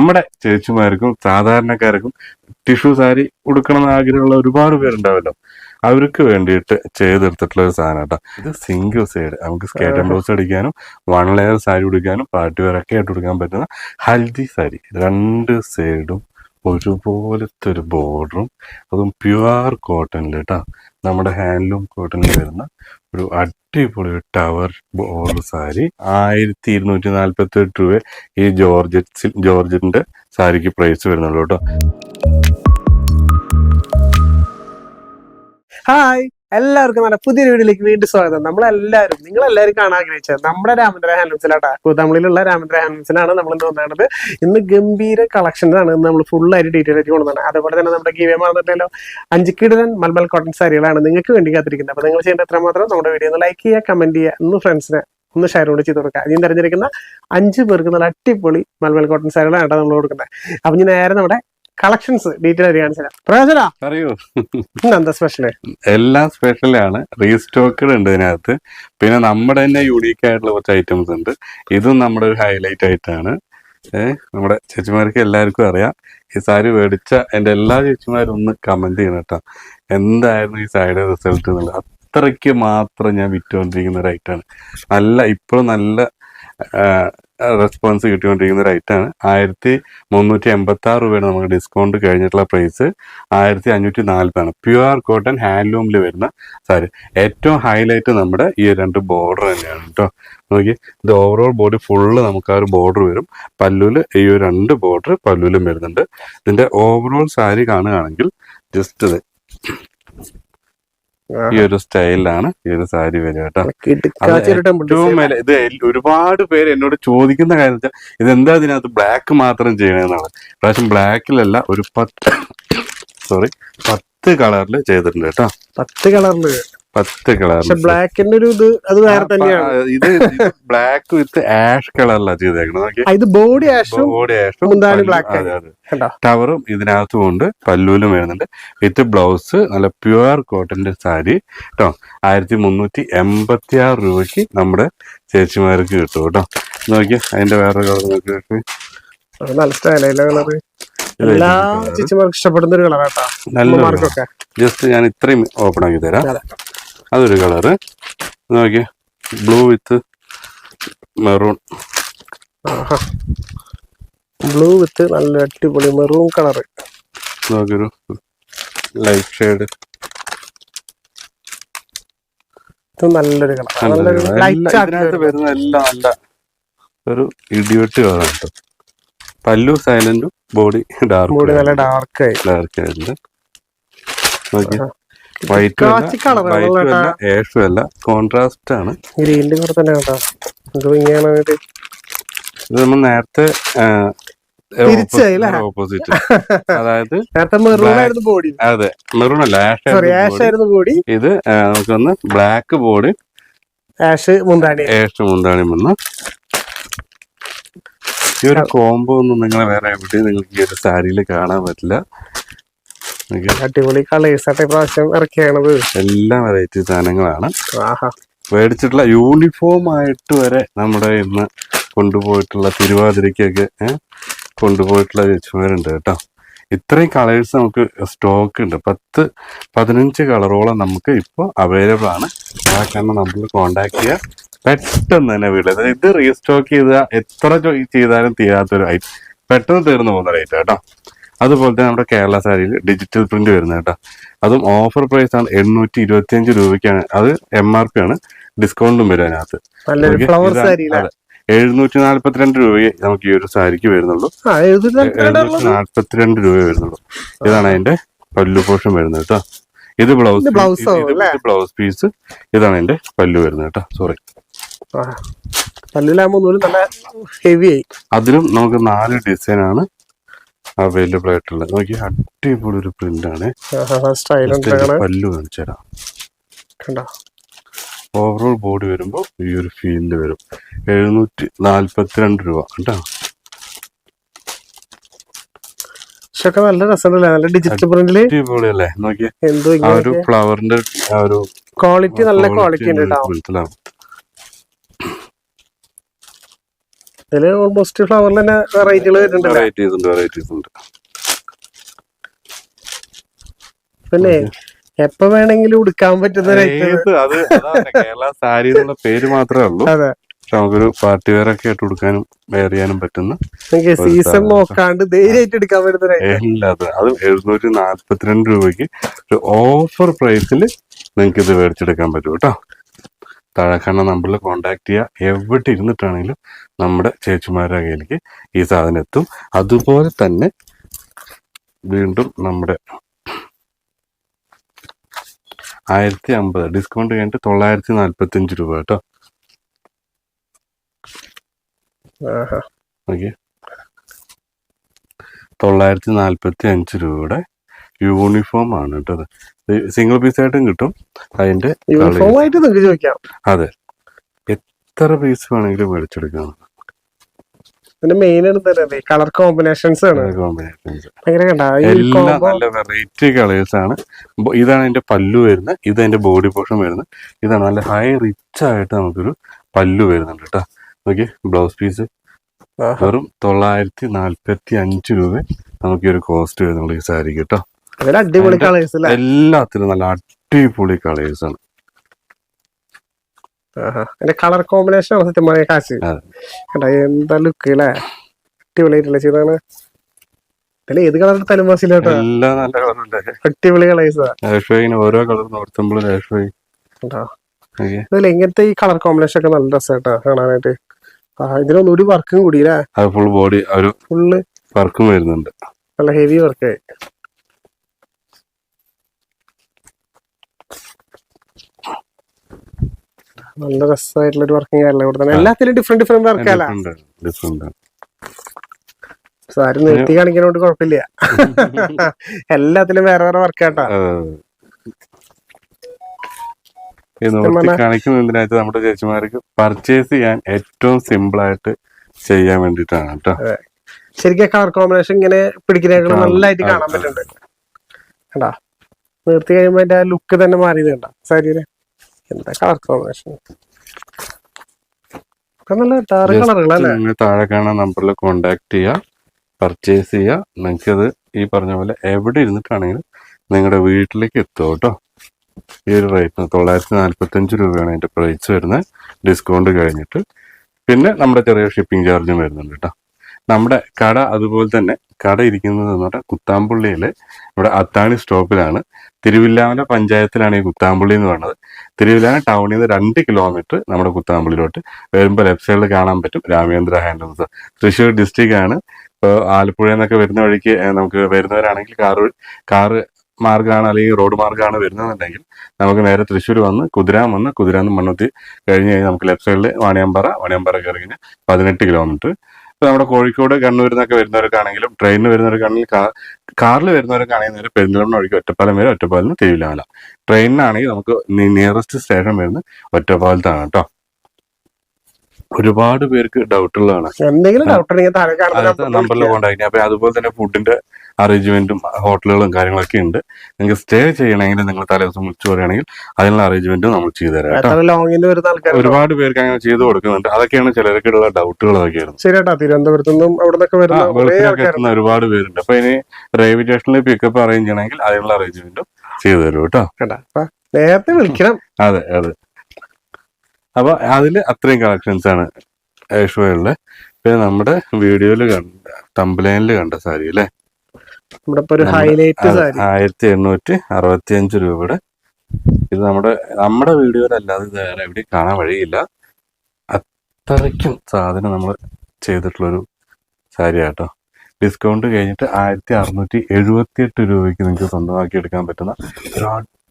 നമ്മുടെ ചേച്ചിമാർക്കും സാധാരണക്കാർക്കും ടിഷ്യൂ സാരി ഉടുക്കണം ആഗ്രഹമുള്ള ഒരുപാട് പേരുണ്ടാവല്ലോ. അവർക്ക് വേണ്ടിയിട്ട് ചെയ്തെടുത്തിട്ടുള്ള ഒരു സാധനം കേട്ടോ. ഇത് സിംഗിൾ സൈഡ് നമുക്ക് സ്കേറ്റ് ആൻഡ് ബ്ലൗസ് അടിക്കാനും വൺ ലെയർ സാരി ഉടുക്കാനും പാർട്ടി വെയർ ഒക്കെ ആയിട്ട് ഉടുക്കാൻ പറ്റുന്ന ഹൽദി സാരി. രണ്ട് സൈഡും ഒരുപോലത്തെ ഒരു ബോർഡറും അതും പ്യുവർ കോട്ടണിൽ കേട്ടോ. നമ്മുടെ ഹാൻഡ്ലൂം കോട്ടണിൽ വരുന്ന ഒരു അടിപൊളി ടവർ ബോർഡർ സാരി. ആയിരത്തി ഇരുന്നൂറ്റി നാല്പത്തി എട്ട് രൂപ ഈ ജോർജറ്റ്സിൽ ജോർജറ്റിന്റെ സാരിക്ക് പ്രൈസ് വരുന്നുള്ളൂ കേട്ടോ. ഹായ് എല്ലാവർക്കും നല്ല പുതിയൊരു വീഡിയോയിലേക്ക് വീണ്ടും സ്വാഗതം. നമ്മളെല്ലാവരും നിങ്ങളെല്ലാവരും കാണാൻ ആഗ്രഹിച്ചത് നമ്മുടെ രാമന്ദ്ര ഹാൻഡ്ലൂംസിലാട്ടാ തമിഴിലുള്ള രാമന്ദ്ര ഹാൻഡ്ലൂംസിലാണ് നമ്മൾ ഇന്ന് വന്നത് ഇന്ന് ഗംഭീര ഇന്ന് നമ്മൾ ഫുൾ ആയിട്ട് ഡീറ്റെയിൽ ആയിട്ട് കൊണ്ടുവന്നത് അതുപോലെ തന്നെ നമ്മുടെ ഗീവേ മാറുന്നുണ്ടല്ലോ അഞ്ച് കിടലൻ മൽമൽ കോട്ടൺ സാരികളാണ് നിങ്ങൾക്ക് വേണ്ടി കാത്തിരിക്കുന്നത്. അപ്പോൾ നിങ്ങൾ ചെയ്യേണ്ട എത്രമാത്രം? നമ്മുടെ വീഡിയോ ഒന്ന് ലൈക്ക് ചെയ്യുക കമന്റ് ചെയ്യുക ഒന്ന് ഫ്രണ്ട്സിനെ ഒന്ന് ഷെയർ കൂടി ചെയ്ത് കൊടുക്കുക. ഇനി തിരഞ്ഞെടുക്കുന്ന അഞ്ച് പേർക്ക് നല്ല അടിപൊളി മൽമൽ കോട്ടൺ സാരികളാണ് നമ്മൾ കൊടുക്കുന്നത്. അപ്പം ഇനി നേരെ നമ്മുടെ കളക്ഷൻസ് ഡീറ്റെയിൽ ആയിട്ട് കാണിച്ചു തരാം. പ്രയോജന? അറിയോ. എന്താ സ്പെഷ്യൽ എല്ലാം സ്പെഷ്യലാണ് റീസ്റ്റോക്കഡ് ഉണ്ട് ഇതിനകത്ത്. പിന്നെ നമ്മുടെ തന്നെ യൂണീക്ക് ആയിട്ടുള്ള കുറച്ച് ഐറ്റംസ് ഉണ്ട്. ഇതും നമ്മുടെ ഒരു ഹൈലൈറ്റ് ആയിട്ടാണ്. ഏഹ് നമ്മുടെ ചേച്ചിമാർക്ക് എല്ലാവർക്കും അറിയാം. ഈ സാരി മേടിച്ച എന്റെ എല്ലാ ചേച്ചിമാരും ഒന്ന് കമന്റ് ചെയ്യണം കേട്ടോ. എന്തായിരുന്നു ഈ സാരിയുടെ റിസൾട്ട് എന്നുള്ളത്? അത്രയ്ക്ക് മാത്രം ഞാൻ വിറ്റുകൊണ്ടിരിക്കുന്ന ഒരു ഐറ്റാണ് നല്ല ഇപ്പോഴും നല്ല റെസ്പോൺസ് കിട്ടിക്കൊണ്ടിരിക്കുന്ന ഒരു ഐറ്റാണ് ആയിരത്തി മുന്നൂറ്റി എൺപത്തി ആറ് രൂപയാണ് നമുക്ക് ഡിസ്കൗണ്ട് കഴിഞ്ഞിട്ടുള്ള പ്രൈസ് ആയിരത്തി അഞ്ഞൂറ്റി നാൽപ്പതാണ് പ്യുവർ കോട്ടൺ ഹാൻഡ്ലൂമിൽ വരുന്ന സാരി. ഏറ്റവും ഹൈലൈറ്റ് നമ്മുടെ ഈ രണ്ട് ബോർഡർ തന്നെയാണ് കേട്ടോ നോക്കി ഇത് ഓവറോൾ ബോഡി ഫുള്ള് നമുക്ക് ആ ഒരു ബോർഡർ വരും. പല്ലുവിൽ ഈ ഒരു രണ്ട് ബോർഡർ പല്ലുവിലും വരുന്നുണ്ട്. ഇതിന്റെ ഓവറോൾ സാരി കാണുകയാണെങ്കിൽ ജസ്റ്റ് ഇത്. ഈ ഒരു സ്റ്റൈലിലാണ് ഈ ഒരു സാരി വരിക കേട്ടോ. ഇത് ഒരുപാട് പേര് എന്നോട് ചോദിക്കുന്ന കാര്യം വെച്ചാൽ ഇതെന്താ ഇതിനകത്ത് ബ്ലാക്ക് മാത്രം ചെയ്യണമെന്നാണ് പ്രാവശ്യം ബ്ലാക്കിലല്ല ഒരു പത്ത് സോറി പത്ത് കളറിൽ ചെയ്തിട്ടുണ്ട് കേട്ടോ. പത്ത് കളറിൽ പത്ത് കളർ ബ്ലാക്കിന്റെ ഒരു ഇത് അത് വേറെ തന്നെയാണ്. ഇത് ബ്ലാക്ക് വിത്ത് ആഷ് കളറിലാണ് ചെയ്തേക്കുന്നത് ഇത് ബോഡി ആഷും ബോഡി ആഷും ബ്ലാക്ക് ടവറും ഇതിനകത്തും ഉണ്ട്. പല്ലൂലും വരുന്നുണ്ട്. വിത്ത് ബ്ലൗസ് നല്ല പ്യുവർ കോട്ടന്റെ സാരി. കേട്ടോ ആയിരത്തി മുന്നൂറ്റി എൺപത്തി ആറ് രൂപയ്ക്ക് നമ്മുടെ ചേച്ചിമാർക്ക് കിട്ടും കേട്ടോ. നോക്കി അതിന്റെ വേറെ കളർ നോക്കി നല്ല സ്റ്റൈലല്ല കളറ് എല്ലാ ചേച്ചിമാർക്കും ഇഷ്ടപ്പെടുന്ന ഒരു കളറാട്ടാ നല്ല അമ്മമാർക്കൊക്കെ ജസ്റ്റ് ഞാൻ ഇത്രയും ഓപ്പൺ ആക്കി തരാം. അതൊരു colour. Nokia. Blue with maroon blue with നല്ല അടിപൊളി മെറൂൺ കളറ്. നോക്കൊരു ലൈറ്റ് ഷെയ്ഡ് നല്ലൊരു കളർ നല്ലൊരു ലൈറ്റ് വരുന്ന എല്ലാം നല്ല ഒരു ഇടിവെട്ട് കളറാണ് കേട്ടോ പല്ലു സൈലന്റും ബോഡി ഡാർക്ക് ബോഡി നല്ല ഡാർക്ക് ആയി. ഡാർക്ക് ആയിട്ടുണ്ട്. വൈറ്റ് അല്ല ഏഷും അല്ല കോൺട്രാസ്റ്റ് ആണ്. ഗ്രീനിന്റെ കൂടെ തന്നെ കേട്ടോ. ഇത്? ഇത് നമ്മൾ നേരത്തെ ഓപ്പോസിറ്റ് അതായത് അതെ മെറൂൺ അല്ല ആഷ് ആയിരുന്നു ബോഡി ഇത് നമുക്കൊന്ന് ബ്ലാക്ക് ബോർഡ് ആഷ് മുന്താണി. ആഷ് മുന്താണി വന്ന്. ഈ ഒരു കോംബോ ഒന്നും നിങ്ങളെ വേറെ എവിടെയും നിങ്ങൾക്ക് ഈ ഒരു സാരിയിൽ കാണാൻ പറ്റില്ല. അടിപൊളി കളേഴ്സ് ആയിട്ട് പ്രാവശ്യം ഇറക്കിയാണത്. എല്ലാ വെറൈറ്റി സാധനങ്ങളാണ്. മേടിച്ചിട്ടുള്ള യൂണിഫോം ആയിട്ട് വരെ നമ്മുടെ ഇന്ന് കൊണ്ടുപോയിട്ടുള്ള തിരുവാതിരയ്ക്കൊക്കെ കൊണ്ടുപോയിട്ടുള്ള ചേച്ചിമാരുണ്ട് കേട്ടോ. ഇത്രയും കളേഴ്സ് നമുക്ക് സ്റ്റോക്ക് ഉണ്ട്. പത്ത് പതിനഞ്ച് കളറോളം നമുക്ക് ഇപ്പോൾ അവൈലബിൾ ആണ്. കാരണം നമ്മൾ കോണ്ടാക്ട് ചെയ്യുക പെട്ടെന്ന് തന്നെ വീട്. ഇത് റീസ്റ്റോക്ക് ചെയ്താൽ എത്ര ചെയ്താലും തീരാത്തൊരു ഐറ്റം പെട്ടെന്ന് തീർന്നു പോകുന്ന റേറ്റ് കേട്ടോ. അതുപോലെ തന്നെ നമ്മുടെ കേരള സാരിയിൽ ഡിജിറ്റൽ പ്രിന്റ് വരുന്നത് കേട്ടോ. അതും ഓഫർ പ്രൈസ് ആണ് എണ്ണൂറ്റി ഇരുപത്തി അഞ്ച് രൂപയ്ക്കാണ്. അത് എം ആർ പി ആണ്. ഡിസ്കൗണ്ടും വരും അതിനകത്ത്. എഴുന്നൂറ്റി നാല്പത്തിരണ്ട് രൂപയെ നമുക്ക് ഈ ഒരു സാരിക്ക് വരുന്നുള്ളൂ. എഴുന്നൂറ്റി നാല്പത്തിരണ്ട് രൂപ വരുന്നുള്ളൂ. ഇതാണ് അതിന്റെ പല്ലു പോഷൻ വരുന്നത് കേട്ടോ. ഇത് ബ്ലൗസ് ബ്ലൗസ്? ബ്ലൗസ് പീസ് ഇതാണ് അതിന്റെ പല്ലു വരുന്നത് കേട്ടോ. സോറി പല്ലുലാകുമ്പോൾ നല്ല ഹെവി ആയി. അതിലും നമുക്ക് നാല് ഡിസൈൻ ആണ്. അവൈലബിൾ ആയിട്ടുള്ളത്. നോക്കി അടിപൊളി ഒരു പ്രിന്റ് ആണ്. പല്ലു കാണിച്ചു തരാം. ഓവറോൾ ബോഡി വരുമ്പോൾ ഈ ഒരു ഫീൽഡ് വരും. എഴുന്നൂറ്റി നാല്പത്തിരണ്ട് രൂപ കേട്ടോ പക്ഷെ നല്ല രസമുണ്ടല്ലേ? നല്ല ഡിജിറ്റൽ പ്രിന്റിൽ നോക്കിയേ ഒരു ഫ്ലവറിന്റെ ഒരു ക്വാളിറ്റി നല്ല ക്വാളിറ്റി ഉണ്ട് കേട്ടോ ഇതിൽ ഓൾമോസ്റ്റ് ഫ്ലവറിൽ തന്നെ വെറൈറ്റികൾ വരുന്നുണ്ട് വെറൈറ്റീസ് ഉണ്ട് വെറൈറ്റീസ് ഉണ്ട്. പിന്നെ എപ്പോ വേണമെങ്കിലും ഉടുക്കാൻ പറ്റുന്ന ഏത്? അത് അതാണ് കേരള സാരി എന്നുള്ള പേര് മാത്രമേ ഉള്ളൂ. അതെ. പക്ഷെ നമുക്കൊരു പാർട്ടി വെയർ ഒക്കെ ആയിട്ട് കൊടുക്കാനും വെയർ ചെയ്യാനും പറ്റുന്ന സീസൺ നോക്കാണ്ട് ധൈര്യമായിട്ട് എടുക്കാൻ പറ്റുന്ന item. അത് എഴുന്നൂറ്റി നാല്പത്തിരണ്ട് രൂപയ്ക്ക് ഒരു ഓഫർ പ്രൈസിൽ നിങ്ങൾക്ക് ഇത് മേടിച്ചെടുക്കാൻ പറ്റും കേട്ടോ. താഴെക്കാണ നമ്പറിൽ കോൺടാക്ട് ചെയ്യുക എവിടെ ഇരുന്നിട്ടാണെങ്കിലും നമ്മുടെ ചേച്ചിമാരുടെ കയ്യിലേക്ക് ഈ സാധനം എത്തും. അതുപോലെ തന്നെ വീണ്ടും നമ്മുടെ ആയിരത്തി അമ്പത് ഡിസ്കൗണ്ട് കഴിഞ്ഞിട്ട് തൊള്ളായിരത്തി നാല്പത്തി അഞ്ച് രൂപ കേട്ടോ. ഓക്കെ. തൊള്ളായിരത്തി നാൽപ്പത്തി അഞ്ച് രൂപയുടെ യൂണിഫോം ആണ് കേട്ടോ സിംഗിൾ പീസ് ആയിട്ടും കിട്ടും. അതിന്റെ അതെ. എത്ര പീസ് വേണമെങ്കിലും മേടിച്ചെടുക്കാം പിന്നെ മെയിൻ കളർ കോമ്പിനേഷൻസ് ആണ്. എല്ലാം നല്ല വെറൈറ്റി കളേഴ്സ് ആണ്. ഇതാണ് അതിന്റെ പല്ലു വരുന്നത്. ഇത് അതിന്റെ ബോഡി പോർഷൻ വരുന്നത്. ഇതാണ് നല്ല ഹൈ റിച്ച് ആയിട്ട് നമുക്കൊരു പല്ലു വരുന്നുണ്ട് കേട്ടോ. നോക്കി ബ്ലൗസ് പീസ് വെറും തൊള്ളായിരത്തി നാല്പത്തി അഞ്ച് രൂപ നമുക്ക് ഈ ഒരു കോസ്റ്റ് വരുന്നുള്ളൂ ഈ സാരി കേട്ടോ. അടിപൊളി കളേഴ്സ് അല്ലേ എല്ലാത്തിനും നല്ല അടിപൊളി കളേഴ്സ് ആണ്. അതിന്റെ കളർ കോമ്പിനേഷൻ സത്യം പറയാ കാശ്. കണ്ടാ എന്താ ലുക്ക് അല്ലേ അടിപൊളിയായിട്ടുള്ള ചെയ്താണ് ഇതിൽ ഏത് കളർ എടുത്താലും മസില എല്ലാം നല്ല കളറുണ്ട് അടിപൊളി കളേഴ്സാ രേഷ്വയിന് ഓരോ കളർ നോർത്തുമ്പോൾ രേഷ്വയി കേട്ടോ ഇതിൽ ഇങ്ങനത്തെ ഈ കളർ കോമ്പിനേഷൻ ഒക്കെ നല്ല രസമായിട്ടാ കാണാനായിട്ട്. ഇതിനൊന്നുകൂടി വർക്കും കൂടി ഫുൾ ബോഡി ഫുള്ള് വർക്കും വരുന്നുണ്ട്. നല്ല ഹെവി വർക്ക് നല്ല രസമായിട്ടുള്ള ഒരു വർക്കിംഗ് ആണല്ലോ ഇവിടെ തന്നെ. എല്ലാത്തിലും ഡിഫറെന്റ് ഡിഫറെന്റ് വർക്കല്ല സാരി നിർത്തി കാണിക്കുന്നോണ്ട് കുഴപ്പമില്ല. എല്ലാത്തിലും വേറെ വേറെ വർക്ക് ആട്ടാ. ഈ നിർത്തി കാണിക്കുന്ന എന്തിനായിട്ട് നമ്മുടെ ചേച്ചിമാർക്ക് പർച്ചേസ് ചെയ്യാൻ ഏറ്റവും സിമ്പിൾ ആയിട്ട് ചെയ്യാൻ വേണ്ടിട്ടാണ് കേട്ടോ. ശരിക്കും കളർ കോമ്പിനേഷൻ ഇങ്ങനെ പിടിക്കുന്നതിനേക്കാൾ. നല്ലതായിട്ട് കാണാൻ പറ്റുന്നുണ്ട്. കണ്ടാ? നിർത്തി കഴിയുമ്പോ അതിന്റെ ലുക്ക് തന്നെ മാറിയത് കണ്ട? സാരിയുടെ? എന്താ കളർ കോമ്പിനേഷൻ താഴെ കാണുന്ന നമ്പറിൽ കോണ്ടാക്ട് ചെയ്യുക പർച്ചേസ് ചെയ്യുക നിങ്ങൾക്കത് ഈ പറഞ്ഞ പോലെ എവിടെ ഇരുന്നിട്ടാണെങ്കിലും നിങ്ങളുടെ വീട്ടിലേക്ക് എത്തും കേട്ടോ. ഈ ഒരു റേറ്റ് തൊള്ളായിരത്തി നാല്പത്തി അഞ്ച് രൂപയാണ് അതിന്റെ പ്രൈസ് വരുന്നത്. ഡിസ്കൗണ്ട് കഴിഞ്ഞിട്ട്. പിന്നെ നമ്മുടെ ചെറിയ ഷിപ്പിംഗ് ചാർജും വരുന്നുണ്ട് കേട്ടോ. നമ്മുടെ കട അതുപോലെ തന്നെ കട ഇരിക്കുന്നത് എന്ന് പറഞ്ഞാൽ കുത്താമ്പുള്ളിയിലെ ഇവിടെ അത്താണി സ്റ്റോപ്പിലാണ്. തിരുവില്ലാമല പഞ്ചായത്തിലാണ് ഈ കുത്താമ്പുള്ളി എന്ന് പറയുന്നത്. തിരുവില്ലാമല ടൗണിൽ നിന്ന് രണ്ട് കിലോമീറ്റർ നമ്മുടെ കുത്താമ്പുള്ളിയിലോട്ട് വരുമ്പോൾ ലെഫ്റ്റ് സൈഡിൽ കാണാൻ പറ്റും രാമേന്ദ്ര ഹാൻഡ്ലൂംസ് തൃശ്ശൂർ ഡിസ്ട്രിക്റ്റ് ആണ്. ഇപ്പോൾ ആലപ്പുഴ എന്നൊക്കെ വരുന്ന വഴിക്ക് നമുക്ക് വരുന്നവരാണെങ്കിൽ കാറ് കാറ് മാർഗമാണ് അല്ലെങ്കിൽ റോഡ് മാർഗമാണ് വരുന്നതെന്നുണ്ടെങ്കിൽ നമുക്ക് നേരെ തൃശ്ശൂർ വന്ന് കുതിരാൻ വന്ന് കുതിരാന്ന് മണ്ണുത്തി കഴിഞ്ഞ് കഴിഞ്ഞാൽ നമുക്ക് ലെഫ്റ്റ് സൈഡിൽ വാണിയമ്പാറ വാണിയമ്പാറ കയറി കഴിഞ്ഞാൽ പതിനെട്ട് കിലോമീറ്റർ. ഇപ്പൊ നമ്മുടെ കോഴിക്കോട് കണ്ണൂരിൽ നിന്നൊക്കെ വരുന്നവർക്കാണെങ്കിലും ട്രെയിനിന് വരുന്നവർക്കാണെങ്കിലും കാറിൽ വരുന്നവർക്കാണെങ്കിൽ നേരെ പെരിന്തൽമണ്ണ വഴിക്ക് ഒറ്റപ്പാലം വരെ ഒറ്റപ്പാലം തിരുവിലാമല. ട്രെയിനിനാണെങ്കിൽ നമുക്ക് നിയറസ്റ്റ് സ്റ്റേഷൻ വരുന്നത് ഒറ്റപ്പാലത്താണ് കേട്ടോ. ഒരുപാട് പേർക്ക് ഡൗട്ടുള്ളതാണ് എന്തെങ്കിലും ഡൗട്ട് ഉണ്ടെങ്കിൽ നമ്പറിൽ കോൺടാക്ട് അപ്പൊ അതുപോലെ തന്നെ ഫുഡിന്റെ അറേഞ്ച്മെന്റും ഹോട്ടലുകളും കാര്യങ്ങളൊക്കെ ഉണ്ട്. നിങ്ങൾക്ക് സ്റ്റേ ചെയ്യണമെങ്കിൽ നിങ്ങൾ തലേദിവസം വിളിച്ചു പറയുകയാണെങ്കിൽ അതിനുള്ള അറേഞ്ച്മെന്റും നമ്മൾ ചെയ്തു തരാം ഒരുപാട് പേർക്ക് അങ്ങനെ ചെയ്തു കൊടുക്കുന്നുണ്ട്. അതൊക്കെയാണ് ചിലർക്കുള്ള ഡൗട്ടുകൾ അതൊക്കെയായിരുന്നു ശരിയാട്ടാ തിരുവനന്തപുരത്തു നിന്നും അവിടെ വരുന്ന കുറേ വെളുപ്പിനൊക്കെ ആൾക്കാർ എത്തുന്ന ഒരുപാട് പേരുണ്ട്. അപ്പൊ ഇനി റെയിൽവേ സ്റ്റേഷനിൽ പിക്കപ്പ് അറേഞ്ച് ചെയ്യണമെങ്കിൽ അതിനുള്ള അറേഞ്ച്മെന്റും ചെയ്തു തരും കേട്ടാ. നേരത്തെ വിളിക്കണം. അതെ അതെ. അപ്പൊ അതിൽ അത്രയും കളക്ഷൻസ് ആണ് ഏഷ്വയുള്ള പിന്നെ നമ്മുടെ വീഡിയോയിൽ കണ്ട തമ്പലൈനിൽ കണ്ട സാരി അല്ലേ? ആയിരത്തി എണ്ണൂറ്റി അറുപത്തി അഞ്ച് രൂപയുടെ. ഇത് നമ്മുടെ നമ്മുടെ വീഡിയോയിലല്ലാതെ ഇത് വേറെ എവിടെയും കാണാൻ വഴിയില്ല. അത്രയ്ക്കും സാധനം നമ്മൾ ചെയ്തിട്ടുള്ളൊരു സാരി ആട്ടോ ഡിസ്കൗണ്ട് കഴിഞ്ഞിട്ട് ആയിരത്തി അറുന്നൂറ്റി എഴുപത്തി എട്ട് രൂപയ്ക്ക് നിങ്ങൾക്ക് സ്വന്തമാക്കി എടുക്കാൻ പറ്റുന്ന ഒരു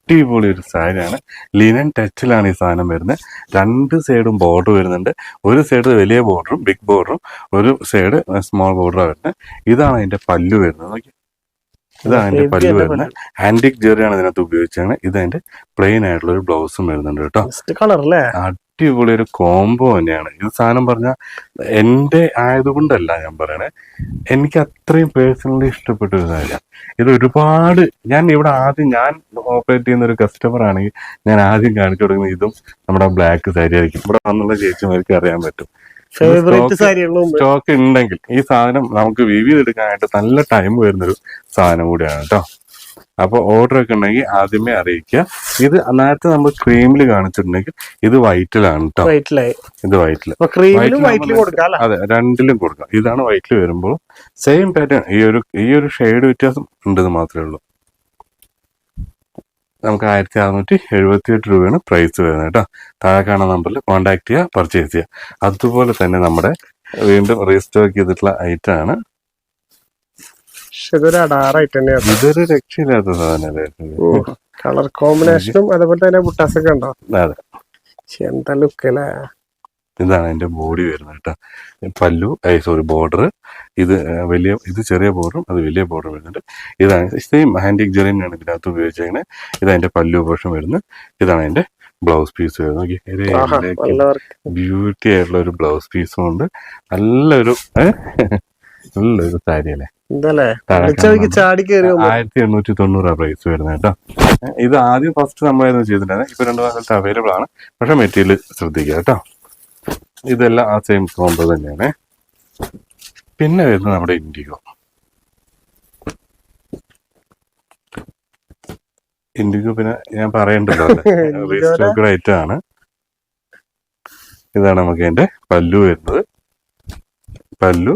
അടിപൊളി ഒരു സാരിയാണ്. ലിനൻ ടച്ചിലാണ് ഈ സാധനം വരുന്നത് രണ്ട് സൈഡും ബോർഡർ വരുന്നുണ്ട്. ഒരു സൈഡ് വലിയ ബോർഡറും ബിഗ് ബോർഡറും ഒരു സൈഡ് സ്മോൾ ബോർഡറാണ് വരുന്നത് ഇതാണ് അതിന്റെ പല്ലു വരുന്നത് നോക്കി ഇതാണ് അതിന്റെ പല്ലു വരുന്നത് ആന്റിക് ജെറിയാണ് ഇതിനകത്ത് ഉപയോഗിച്ചാണ് ഇത് അതിന്റെ പ്ലെയിൻ ആയിട്ടുള്ള ഒരു ബ്ലൗസും വരുന്നുണ്ട് കേട്ടോ. കളർ അല്ലേ? അടിപൊളി ഒരു കോംബോ തന്നെയാണ്. ഇത് സാധനം പറഞ്ഞാൽ എന്റെ ആയതുകൊണ്ടല്ല ഞാൻ പറയണേ. എനിക്ക് അത്രയും പേഴ്സണലി ഇഷ്ടപ്പെട്ട ഒരു കാര്യം ഇത് ഒരുപാട് ഞാൻ ഇവിടെ ആദ്യം ഞാൻ ഓപ്പറേറ്റ് ചെയ്യുന്ന ഒരു കസ്റ്റമർ ആണെങ്കിൽ ഞാൻ ആദ്യം കാണിച്ചു കൊടുക്കുന്ന ഇതും നമ്മുടെ ബ്ലാക്ക് സാരി ആയിരിക്കും. ഇവിടെ വന്നുള്ള ചേച്ചിമാർക്ക് അറിയാൻ പറ്റും. സ്റ്റോക്ക് ഉണ്ടെങ്കിൽ ഈ സാധനം നമുക്ക് വിവി എടുക്കാനായിട്ട് നല്ല ടൈം വരുന്നൊരു സാധനം കൂടിയാണ് കേട്ടോ. അപ്പൊ ഓർഡർ ഒക്കെ ഉണ്ടെങ്കിൽ ആദ്യമേ അറിയിക്കുക. ഇത് നേരത്തെ നമ്മൾ ക്രീമിൽ കാണിച്ചിട്ടുണ്ടെങ്കിൽ ഇത് വൈറ്റിലാണ് കേട്ടോ ഇത് വൈറ്റിൽ അതെ രണ്ടിലും കൊടുക്കാം. ഇതാണ് വൈറ്റിൽ വരുമ്പോൾ സെയിം പാറ്റേൺ ഈ ഒരു ഈ ഒരു ഷെയ്ഡ് വ്യത്യാസം ഉണ്ടെന്ന് മാത്രമേ ഉള്ളൂ. നമുക്ക് ആയിരത്തി അറുന്നൂറ്റി എഴുപത്തി എട്ട് രൂപയാണ് പ്രൈസ് വരുന്നത് കേട്ടോ. താഴെ കാണുന്ന നമ്പറിൽ കോൺടാക്ട് ചെയ്യുക പർച്ചേസ് ചെയ്യുക. അതുപോലെ തന്നെ നമ്മുടെ വീണ്ടും റീസ്റ്റോക്ക് ചെയ്തിട്ടുള്ള ഐറ്റം ആണ് പക്ഷെ ഇതൊരു അടാറായിട്ട് തന്നെയാണ് ഇതൊരു രക്ഷയില്ലാത്ത സാധനം കളർ കോമ്പിനേഷനും അതേപോലെ തന്നെ ബുട്ടാസൊക്കെ ഉണ്ടോ? എന്താ ലുക്ക് അല്ലേ? ഇതാണ് എന്റെ ബോഡി വരുന്നത് കേട്ടോ. പല്ലു ഐ സോറി ബോർഡർ ഇത് വലിയ ഇത് ചെറിയ ബോർഡറും അത് വലിയ ബോർഡർ വരുന്നുണ്ട്. ഇതാണ് സെയിം ഹാൻഡിക് ജെറിനാണ് ഇതിനകത്ത് ഉപയോഗിച്ചേക്കുന്നത് ഇതാണ് എന്റെ പല്ലു പോർഷൻ വരുന്നത്. ഇതാണ് എന്റെ ബ്ലൗസ് പീസ് വരുന്നത്. ബ്യൂട്ടി ആയിട്ടുള്ള ഒരു ബ്ലൗസ് പീസും ഉണ്ട്. നല്ലൊരു? നല്ലൊരു സാരി അല്ലേ? ആയിരത്തി എണ്ണൂറ്റി തൊണ്ണൂറ് പ്രൈസ് വരുന്നത് കേട്ടോ. ഇത് ആദ്യം ഫസ്റ്റ് നമ്മളായിരുന്നു ചെയ്തിട്ടുണ്ടായിരുന്നത് ഇപ്പൊ രണ്ടു മാസത്തെ അവൈലബിൾ ആണ്. പക്ഷെ മെറ്റീരിയൽ ശ്രദ്ധിക്കുക കേട്ടോ. ഇതെല്ലാം ആ സെയിം കോംബോ തന്നെയാണ്. പിന്നെ വരുന്നത് നമ്മുടെ ഇൻഡിഗോ ഇൻഡിഗോ പിന്നെ ഞാൻ പറയണ്ടല്ലോ റീസ്റ്റോക്ക് ഐറ്റം ആണ്. ഇതാണ് നമുക്ക് അതിന്റെ പല്ലു വരുന്നത്. പല്ലു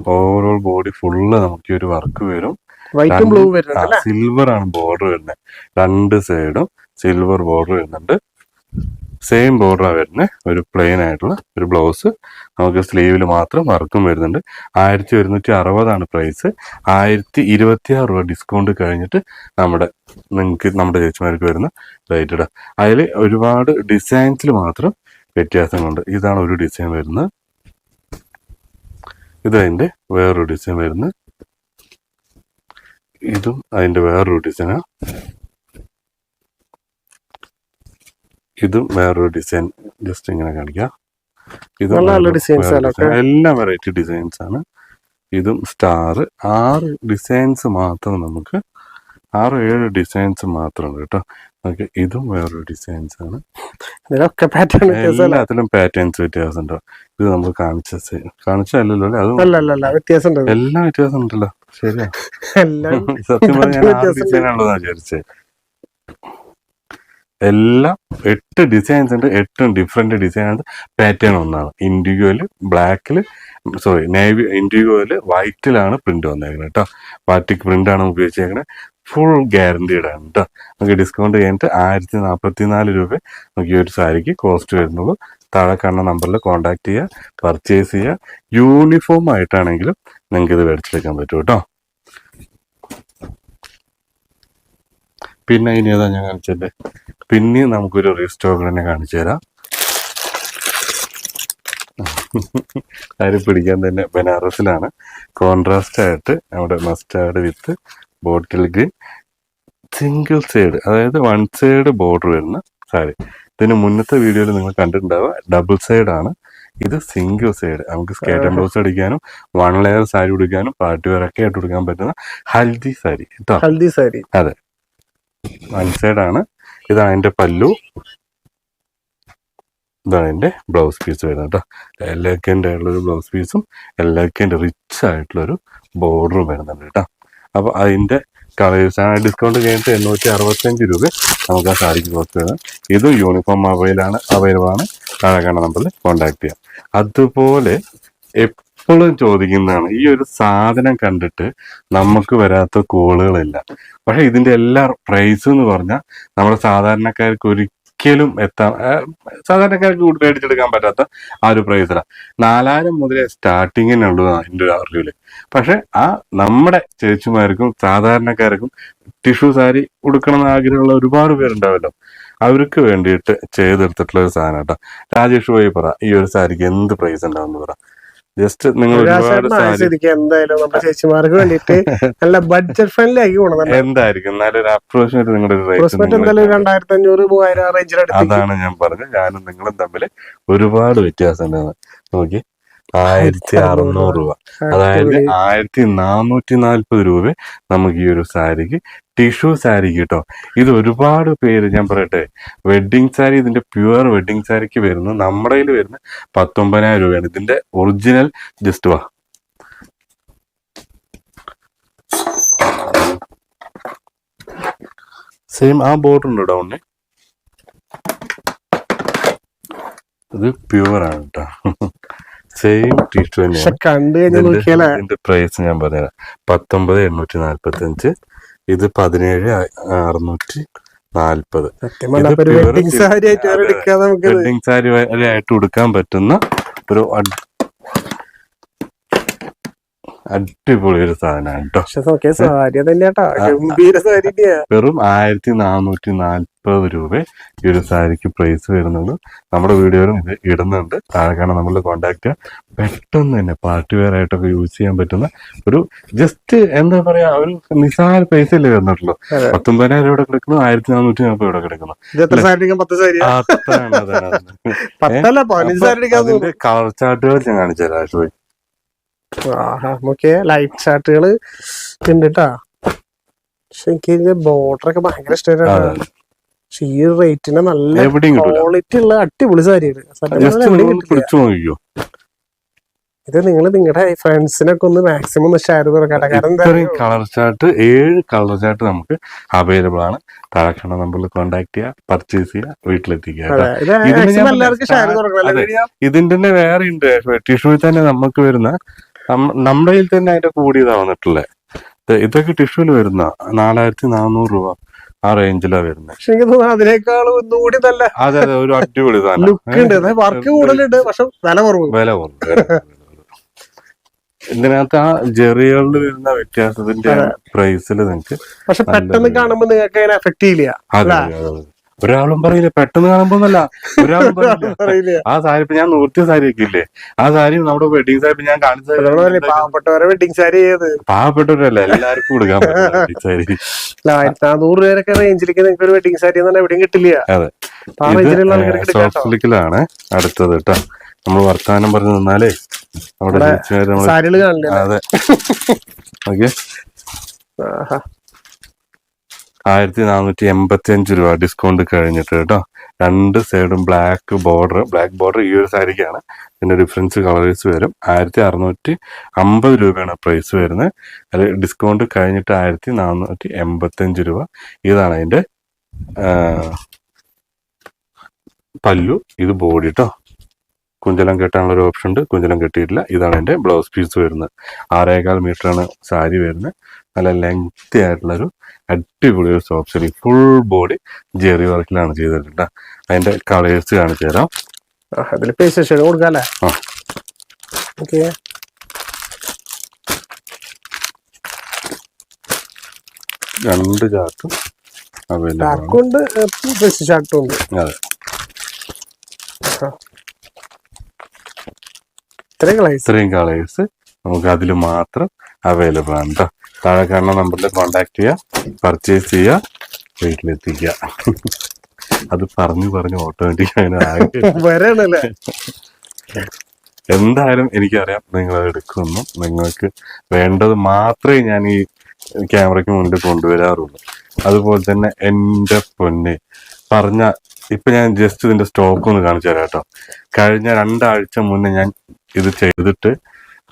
ഓവറോൾ ബോഡി ഫുള്ള് നമുക്ക് ഒരു വർക്ക് വരും. വൈറ്റും ബ്ലൂ വരുന്നത് സിൽവർ ആണ് ബോർഡർ വരുന്നത് രണ്ട് സൈഡും സിൽവർ ബോർഡർ വരുന്നുണ്ട്. സെയിം ബോർഡറാണ് വരുന്നത് ഒരു പ്ലെയിൻ ആയിട്ടുള്ള ഒരു ബ്ലൗസ് നമുക്ക് സ്ലീവിൽ മാത്രം വർക്കും വരുന്നുണ്ട്. ആയിരത്തി ഒരുന്നൂറ്റി അറുപതാണ് പ്രൈസ് ആയിരത്തി ഇരുപത്തി ആറ് രൂപ ഡിസ്കൗണ്ട് കഴിഞ്ഞിട്ട് നമ്മുടെ നിങ്ങൾക്ക് നമ്മുടെ ചേച്ചിമാർക്ക് വരുന്ന റേറ്റ് അതിൽ ഒരുപാട് ഡിസൈൻസിൽ മാത്രം വ്യത്യാസങ്ങളുണ്ട്. ഇതാണ് ഒരു ഡിസൈൻ വരുന്നത്. ഇത് അതിന്റെ വേറൊരു ഡിസൈൻ വരുന്നു. ഇതും അതിന്റെ വേറൊരു ഡിസൈനാ ഇതും വേറൊരു ഡിസൈൻ ജസ്റ്റ് ഇങ്ങനെ കാണിക്കാം. ഇതും എല്ലാം വെറൈറ്റി ഡിസൈൻസ് ആണ്. ഇതും സ്റ്റാർ ആറ് ഡിസൈൻസ് മാത്രം നമുക്ക് ആറ് ഏഴ് ഡിസൈൻസ് മാത്രമുണ്ട് കേട്ടോ. ഓക്കെ ഇതും വേറൊരു ഡിസൈൻസ് ആണ് ഇതിലൊക്കെ പാറ്റേൺ എല്ലാത്തിലും പാറ്റേൺസ് വ്യത്യാസം ഉണ്ട് ഇത് നമ്മൾ കാണിച്ച കാണിച്ചല്ലോ അല്ലേ? വ്യത്യാസം എല്ലാം വ്യത്യാസം ഉണ്ടല്ലോ. ശരിയാ. സത്യം പറഞ്ഞാൽ വിചാരിച്ചേ. എല്ലാം എട്ട് ഡിസൈൻസ് ഉണ്ട് എട്ടും ഡിഫറെന്റ് ഡിസൈൻ ആണ് പാറ്റേൺ ഒന്നാണ്. ഇൻഡിഗോയിൽ ബ്ലാക്കിൽ സോറി നേവി ഇൻഡിഗോയിൽ വൈറ്റിലാണ് പ്രിന്റ് വന്നേക്കുന്നത് കേട്ടോ വാറ്റിക് പ്രിന്റ് ആണ് ഉപയോഗിച്ചേക്കുന്നത് ഫുൾ ഗ്യാരണ്ടീഡ് ആണ് കേട്ടോ നമുക്ക് ഡിസ്കൗണ്ട് കഴിഞ്ഞിട്ട് ആയിരത്തി നാൽപ്പത്തി നാല് രൂപ നമുക്ക് ഈ ഒരു സാരിക്ക് കോസ്റ്റ് വരുന്നുള്ളൂ. താഴെ കാണുന്ന നമ്പറിൽ കോൺടാക്ട് ചെയ്യുക പർച്ചേസ് ചെയ്യുക യൂണിഫോം ആയിട്ടാണെങ്കിലും നിങ്ങൾക്ക് ഇത് മേടിച്ചെടുക്കാൻ പറ്റും കേട്ടോ പിന്നെ ഇനി ഏതാ ഞാൻ കാണിച്ചത് പിന്നെ നമുക്കൊരു റീസ്റ്റോക്ക് തന്നെ കാണിച്ചു തരാം. അരി പിടിക്കാൻ തന്നെ ബനാറസിലാണ്. കോൺട്രാസ്റ്റ് ആയിട്ട് നമ്മുടെ mustard with bottle green single side അതായത് വൺ സൈഡ് ബോർഡർ വരുന്ന സാരി. ഇതിന് മുന്നത്തെ വീഡിയോയിൽ നിങ്ങൾ കണ്ടിട്ടുണ്ടാവുക ഡബിൾ സൈഡ് ആണ്. ഇത് സിംഗിൾ സൈഡ് നമുക്ക് സ്കേറ്റ് ആൻഡ് ബ്ലൗസ് അടിക്കാനും വൺ ലെയർ സാരി ഉടുക്കാനും പാർട്ടി വെയർ ഒക്കെ ആയിട്ട് ഉടുക്കാൻ പറ്റുന്ന ഹൽദി സാരി ഹൽദി സാരി. അതെ. വൺ സൈഡ് ആണ്. ഇതാണ് അതിന്റെ പല്ലു. ഇതാണ് അതിന്റെ ബ്ലൗസ് പീസ് വരുന്നത് കേട്ടോ എല്ലാക്കേന്റെ ഉള്ളൊരു ബ്ലൗസ് പീസും എല്ലാക്കേന്റെ റിച്ച് ആയിട്ടുള്ള ഒരു ബോർഡറും വരുന്നുണ്ട് കേട്ടോ അപ്പൊ അതിന്റെ കളേഴ്സ് ആ ഡിസ്കൗണ്ട് കഴിഞ്ഞിട്ട് എണ്ണൂറ്റി അറുപത്തഞ്ച് രൂപ നമുക്ക് ആ സാരിക്ക് തരാം. ഇതും യൂണിഫോം അവൈലാണ് അവൈലബിൾ ആണ്. താഴെ കാണുന്ന നമ്പറിൽ കോൺടാക്ട് ചെയ്യാം. അതുപോലെ എപ്പോഴും ചോദിക്കുന്നതാണ് ഈ ഒരു സാധനം കണ്ടിട്ട് നമുക്ക് വരാത്ത കോളുകളില്ല പക്ഷെ ഇതിന്റെ എല്ലാ പ്രൈസ് എന്ന് പറഞ്ഞാൽ നമ്മുടെ സാധാരണക്കാർക്ക് ഒരിക്കലും എത്താൻ ആ, സാധാരണക്കാർക്ക് കൂടി മേടിച്ചെടുക്കാൻ പറ്റാത്ത ആ ഒരു പ്രൈസിലാണ് നാലായിരം മുതലേ സ്റ്റാർട്ടിങ്ങിനുള്ളൂ എന്റെ ഒരു അറിവിൽ പക്ഷെ ആ നമ്മുടെ ചേച്ചിമാർക്കും സാധാരണക്കാർക്കും ടിഷ്യൂ സാരി ഉടുക്കണം എന്ന് ആഗ്രഹമുള്ള ഒരുപാട് പേരുണ്ടാവല്ലോ. അവർക്ക് വേണ്ടിയിട്ട് ചെയ്തെടുത്തിട്ടുള്ള ഒരു സാധനം കേട്ടോ. രാജേഷ് പോയി പറ ഈ ഒരു സാരിക്ക് എന്ത് പ്രൈസ് ഉണ്ടാവും പറ. ജസ്റ്റ് നിങ്ങൾ എന്തായാലും നമ്മുടെ ചേച്ചിമാർക്ക് നല്ല ബഡ്ജറ്റ് ഫ്രണ്ട്ലി ആക്കി എന്തായിരിക്കും? നല്ലൊരു അപ്രോക്സിമേറ്റ് നിങ്ങളുടെ എന്തായാലും രണ്ടായിരത്തി അഞ്ഞൂറ് മൂവായിരം അതാണ് ഞാൻ പറഞ്ഞത്. ഞാനും നിങ്ങളും തമ്മിൽ ഒരുപാട് വ്യത്യാസം ഉണ്ടാകുന്നത് നോക്കി. ആയിരത്തി അറുന്നൂറ് രൂപ. അതായത് ആയിരത്തി നാനൂറ്റി നാൽപ്പത് രൂപ നമുക്ക് ഈ ഒരു സാരിക്ക് ടിഷ്യൂ സാരി കിട്ടോ. ഇത് ഒരുപാട് പേര് ഞാൻ പറയട്ടെ വെഡിങ് സാരി ഇതിന്റെ പ്യുവർ വെഡിങ് സാരിക്ക് വരുന്നത് നമ്മുടെ കയ്യിൽ വരുന്ന പത്തൊമ്പതിനായിരം രൂപയാണ്. ഇതിന്റെ ഒറിജിനൽ ജസ്റ്റ് വാ. സെയിം ആ ബോർഡർ ഉണ്ട് ഡൗണിന് ഇത് പ്യുവർ ആണ് കേട്ടോ. സെയിം ടി പക്ഷെ തന്നെയാണ് പ്രൈസ് ഞാൻ പറഞ്ഞുതരാം. പത്തൊമ്പത് എണ്ണൂറ്റി നാല്പത്തി അഞ്ച് ഇത് പതിനേഴ് അറുന്നൂറ്റി നാല്പത് വെഡിങ് സാരി ആയിട്ട് കൊടുക്കാൻ പറ്റുന്ന ഒരു അടിപൊളി ഒരു സാധനമാണ് കേട്ടോ സാരി തന്നെയാട്ടാ ഗംഭീര സാരി വെറും ആയിരത്തി നാനൂറ്റി നാൽപ്പത് രൂപ ഈ ഒരു സാരിക്ക് പ്രൈസ് വരുന്നത്. നമ്മുടെ വീഡിയോയിലും ഇത് ഇടുന്നുണ്ട്. താഴെ കാണാൻ നമ്മൾ കോണ്ടാക്ട് ചെയ്യാം. പെട്ടെന്ന് തന്നെ പാർട്ടി വെയർ ആയിട്ടൊക്കെ യൂസ് ചെയ്യാൻ പറ്റുന്ന ഒരു ജസ്റ്റ് എന്താ പറയാ ഒരു നിസാര പൈസ അല്ലേ വരുന്നുള്ളൂ. പത്തൊമ്പതിനായിരം ഇവിടെ കിടക്കുന്നു ആയിരത്തി നാനൂറ്റി നാൽപ്പത് ഇവിടെ കിടക്കുന്നു കളർ ചാർട്ടുകൾ ഞാൻ കാണിച്ചു തരാം ആഹാ ലൈറ്റ് ഷർട്ടുകൾ ഉണ്ട് കേട്ടാ പക്ഷെ എനിക്ക് ബോർഡർ ഒക്കെ ഭയങ്കര ഇഷ്ടമായിട്ടാണ് പക്ഷെ ഈ റേറ്റിന് നല്ല ക്വാളിറ്റി ഉള്ള അടിപൊളി സാരിയാണ് ഇത് നിങ്ങൾ നിങ്ങളുടെ ഫ്രണ്ട്സിനൊക്കെ ഒന്ന് മാക്സിമം ഒന്ന് ഷെയർ കൊടുക്കട്ടെ. കാരണം കളർ ചാർട്ട് ഏഴ് കളർ ചാർട്ട് നമുക്ക് അവൈലബിൾ ആണ്. താഴെ കാണാൻ നമ്പറിൽ കോൺടാക്ട് ചെയ്യുക പർച്ചേസ് ചെയ്യുക വീട്ടിലെത്തിക്കുക ഇതിന്റെ തന്നെ വേറെ ഉണ്ട്. ടിഷ്യൂവിൽ തന്നെ നമുക്ക് വരുന്ന നമ്മുടെ കയ്യിൽ തന്നെ അതിന്റെ കൂടിയതാ വന്നിട്ടുള്ളത് ഇത് ഇതൊക്കെ ടിഷ്യൂൽ വരുന്ന നാലായിരത്തി നാനൂറ് രൂപ ആ റേഞ്ചിലാ വരുന്നത് പക്ഷെ അതിനേക്കാളും തോന്നുന്നു ഒന്നുകൂടി നല്ല അതെ അതെ ഒരു അടിപൊളി ലുക്ക് ഉണ്ട്. വർക്ക് കൂടുതലുണ്ട് പക്ഷെ വില കുറവ്. വില കുറവ്. ഇതിനകത്ത് ആ ജെറികളിൽ വരുന്ന വ്യത്യാസത്തിന്റെ പ്രൈസിൽ നിങ്ങൾക്ക് പക്ഷെ പെട്ടെന്ന് ഒരു- കാണുമ്പോ നിങ്ങൾക്ക് അതിനെ എഫക്ട് ചെയ്യില്ല ഒരാളും പറയില്ല. പെട്ടെന്ന് കാണുമ്പോന്നല്ല. ഒരാളും പറയില്ല. ആ സാരി ഇപ്പൊ ഞാൻ നൂർത്തിയ സാരി ഒക്കെ ഇല്ലേ ആ സാരി നമ്മുടെ വെഡിങ് സാരി ഞാൻ കാണിച്ച പാവപ്പെട്ടവരെ വെഡിങ് സാരി ചെയ്ത് പാവപ്പെട്ടവരല്ല? എല്ലാവർക്കും കൊടുക്കാൻ പേരൊക്കെ സാരി. ആയിരത്തി നാനൂറ് രൂപയൊക്കെ റേഞ്ചിലേക്ക് നിങ്ങൾക്ക് ഒരു വെഡിങ് സാരി എന്ന് എവിടെയും കിട്ടില്ല. അതെ. അടുത്തത് കേട്ടോ. നമ്മൾ വർത്തമാനം പറഞ്ഞു നിന്നാലേ കാണില്ല അതെ. ഓക്കെ. ആയിരത്തി നാനൂറ്റി എൺപത്തി അഞ്ച് രൂപ ഡിസ്കൗണ്ട് കഴിഞ്ഞിട്ട് കേട്ടോ. രണ്ട് സൈഡും ബ്ലാക്ക് ബോർഡർ ബ്ലാക്ക് ബോർഡർ ഈ ഒരു സാരിക്കാണ് ഇതിന്റെ ഡിഫറൻസ് കളേഴ്സ് വരും. ആയിരത്തി അറുന്നൂറ്റി അമ്പത് രൂപയാണ് പ്രൈസ് വരുന്നത്. അത് ഡിസ്കൗണ്ട് കഴിഞ്ഞിട്ട് ആയിരത്തി നാനൂറ്റി എൺപത്തി അഞ്ച് രൂപ. ഇതാണ് അതിന്റെ പല്ലു ഇത് ബോഡി കേട്ടോ കുഞ്ചലം കെട്ടാനുള്ള ഒരു ഓപ്ഷൻ ഉണ്ട് കുഞ്ചലം കെട്ടിയിട്ടില്ല. ഇതാണ് എന്റെ ബ്ലൗസ് പീസ് വരുന്നത്. ആറേകാൽ മീറ്ററാണ് സാരി വരുന്നത്. നല്ല ലെങ്തി ആയിട്ടുള്ളൊരു അടിപൊളി ഒരു soft sari full body zari വർക്കിലാണ് ചെയ്തിട്ടുണ്ട് അതിന്റെ കളേഴ്സ് കാണിച്ചു തരാം. അതിൽ പേസ് കൊടുക്കാല്ലേ ആ. ഓക്കെ രണ്ട് ചാർട്ടും അവൈലബിൾ ഉണ്ട്. അതെ. ഇത്രയും കളേഴ്സ് നമുക്ക് അതിൽ മാത്രം അവൈലബിൾ ആണ് കേട്ടോ താഴെ കാണുന്ന നമ്പറിൽ കോൺടാക്ട് ചെയ്യുക പർച്ചേസ് ചെയ്യുക വീട്ടിലെത്തിക്കുക അത് പറഞ്ഞു പറഞ്ഞു ഓട്ടോമാറ്റിക് അങ്ങനെ എന്തായാലും എനിക്കറിയാം നിങ്ങൾ എടുക്കുന്നു. നിങ്ങൾക്ക് വേണ്ടത് മാത്രമേ ഞാൻ ഈ ക്യാമറയ്ക്ക് മുന്നിൽ കൊണ്ടുവരാറുള്ളൂ. അതുപോലെ തന്നെ എന്റെ പൊന്നെ പറഞ്ഞ ഇപ്പൊ ഞാൻ ജസ്റ്റ് ഇതിന്റെ സ്റ്റോക്ക് ഒന്ന് കാണിച്ചു തരാം കേട്ടോ. കഴിഞ്ഞ രണ്ടാഴ്ച മുന്നേ ഞാൻ ഇത് ചെയ്തിട്ട്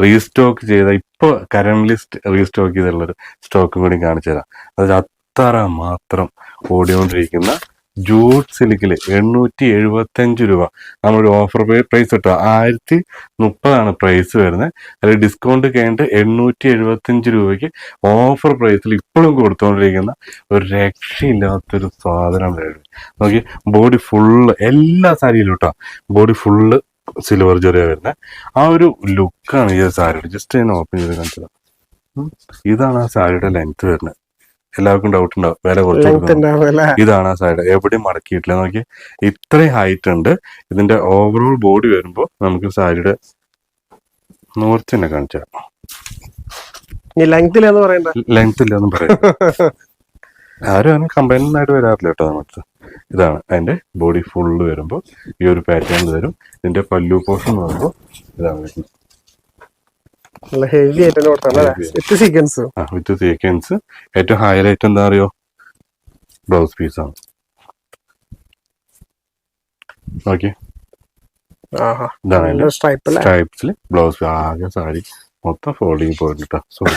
റീസ്റ്റോക്ക് ചെയ്ത ഇപ്പൊ കറന്റ് റീസ്റ്റോക്ക് ചെയ്തിട്ടുള്ളൊരു സ്റ്റോക്കും കൂടി കാണിച്ചു തരാം. അതായത് അത്ര മാത്രം ഓടിക്കൊണ്ടിരിക്കുന്ന ജൂട്ട് സിലിക്കിൽ എണ്ണൂറ്റി എഴുപത്തി അഞ്ച് രൂപ. നമ്മളൊരു ഓഫർ പ്രൈസ് കിട്ടുക ആയിരത്തി മുപ്പതാണ് പ്രൈസ് വരുന്നത് അതിൽ ഡിസ്കൗണ്ട് കഴിഞ്ഞിട്ട് എണ്ണൂറ്റി എഴുപത്തഞ്ച് രൂപയ്ക്ക് ഓഫർ പ്രൈസിൽ ഇപ്പോഴും കൊടുത്തുകൊണ്ടിരിക്കുന്ന ഒരു രക്ഷയില്ലാത്തൊരു സാധനം വരുന്നത് നോക്കി ബോഡി ഫുള്ള് എല്ലാ സാരിയിലും കേട്ടോ ബോഡി ഫുള്ള് സിൽവർ ജെറിയ വരുന്നത് ആ ഒരു ലുക്കാണ് ഈ സാരിയുടെ. ജസ്റ്റ് ഞാൻ ഓപ്പൺ ചെയ്ത് കാണിച്ചത്. ഇതാണ് ആ സാരിയുടെ ലെങ്ത് വരുന്നത് എല്ലാവർക്കും ഡൗട്ട് ഉണ്ടാവും. വില കുറച്ച് ലെങ്ത് ഇതാണ് ആ സൈഡ് എവിടെയും മടക്കിയിട്ടില്ല. നോക്കി ഇത്രയും ഹൈറ്റ് ഉണ്ട്. ഇതിന്റെ ഓവറോൾ ബോഡി വരുമ്പോൾ നമുക്ക് സാരിയുടെ നോർത്ത് തന്നെ കാണിച്ചാൽ ഈ ലെങ്തിലെന്ന് പറയണ്ട. ലെങ്ത് ഇല്ലെന്ന് പറയാം ആരും അങ്ങനെ കമ്പൈൻ ആയിട്ട് വരാറില്ല കേട്ടോ നമുക്ക്. ഇതാണ് അതിന്റെ ബോഡി ഫുള്ള് വരുമ്പോൾ ഈ ഒരു പാറ്റേൺ വരും. ഇതിന്റെ പല്ലു പോർഷൻ വരുമ്പോൾ ഇതാണ് വരുന്നത്. നല്ല ഹെവി ആയിട്ട് തന്നെ വിത്ത് സീക്വൻസ് ആ വിത്ത് സീക്വൻസ് ഏറ്റവും ഹൈലൈറ്റ് എന്താ അറിയോ? ബ്ലൗസ് ഓക്കെ ഇതാണ് അല്ലേ? സ്ട്രൈപ്സിൽ ബ്ലൗസ് ആകെ സാരി മൊത്തം ഫോൾഡിങ് സോറി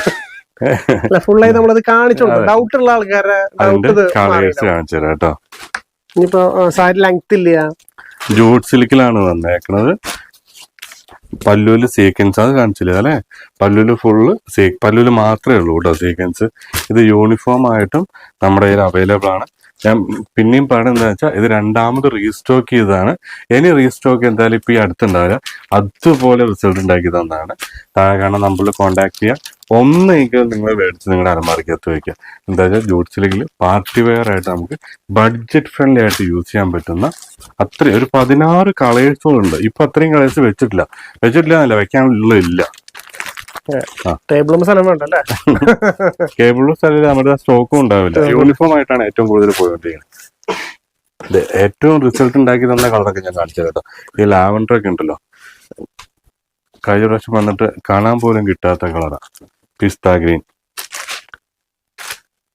ഫുള്ളായി നമ്മളത് കാണിച്ചു. ഡൗട്ട് ഉള്ള ആൾക്കാരെ ഡൗട്ട് കളേഴ്സ് കാണിച്ചു തരാം കേട്ടോ. ഇനിയിപ്പോ സാരി ലെങ്ത് ഇല്ല. ജൂട്ട് സിൽക്കിലാണ് വന്നേക്കണത്. പല്ലുവിൽ സീക്വൻസ് അത് കാണിച്ചില്ല? അല്ലേ? പല്ലുവിൽ ഫുള്ള് സീ പല്ലുവിൽ മാത്രമേ ഉള്ളൂ കേട്ടോ സീക്വൻസ് ഇത് യൂണിഫോം ആയിട്ടും നമ്മുടെ കയ്യിൽ അവൈലബിൾ ആണ്. ഞാൻ പിന്നെയും എന്താ വെച്ചാൽ ഇത് രണ്ടാമത് റീസ്റ്റോക്ക് ചെയ്തതാണ്. ഇനി റീസ്റ്റോക്ക് എന്തായാലും ഇപ്പോൾ ഈ അടുത്തുണ്ടാവില്ല. അതുപോലെ റിസൾട്ട് ഉണ്ടാക്കി തന്നതാണ്. താഴെ കാണാൻ നമ്പറിൽ കോൺടാക്ട് ചെയ്യുക ഒന്നെങ്കിലും നിങ്ങൾ മേടിച്ച് നിങ്ങളുടെ അലമാരക്കകത്ത് വയ്ക്കുക എന്താ വെച്ചാൽ ജൂട്ട് പാർട്ടി വെയർ ആയിട്ട് നമുക്ക് ബഡ്ജറ്റ് ഫ്രണ്ട്ലി ആയിട്ട് യൂസ് ചെയ്യാൻ പറ്റുന്ന അത്ര ഒരു പതിനാറ് കളേഴ്സുകളുണ്ട് ഇപ്പൊ അത്രയും കളേഴ്സ് വെച്ചിട്ടില്ല. വെച്ചിട്ടില്ല എന്നല്ല വെക്കാനുള്ള ഇല്ല. ടേബിളും സ്ഥലം വേണ്ട ടേബിളും സ്ഥലം നമ്മുടെ സ്റ്റോക്കും ഉണ്ടാവില്ല. യൂണിഫോം ആയിട്ടാണ് ഏറ്റവും കൂടുതൽ പോയിക്കൊണ്ടിരിക്കുന്നത്. ഏറ്റവും റിസൾട്ട് ഉണ്ടാക്കി തന്ന കളറൊക്കെ ഞാൻ കാണിച്ചു കേട്ടോ. ഈ ലാവൻഡർ ഒക്കെ ഉണ്ടല്ലോ. കഴിഞ്ഞ പ്രാവശ്യം വന്നിട്ട് കാണാൻ പോലും കിട്ടാത്ത കളറാ. പിസ്ത ഗ്രീൻ.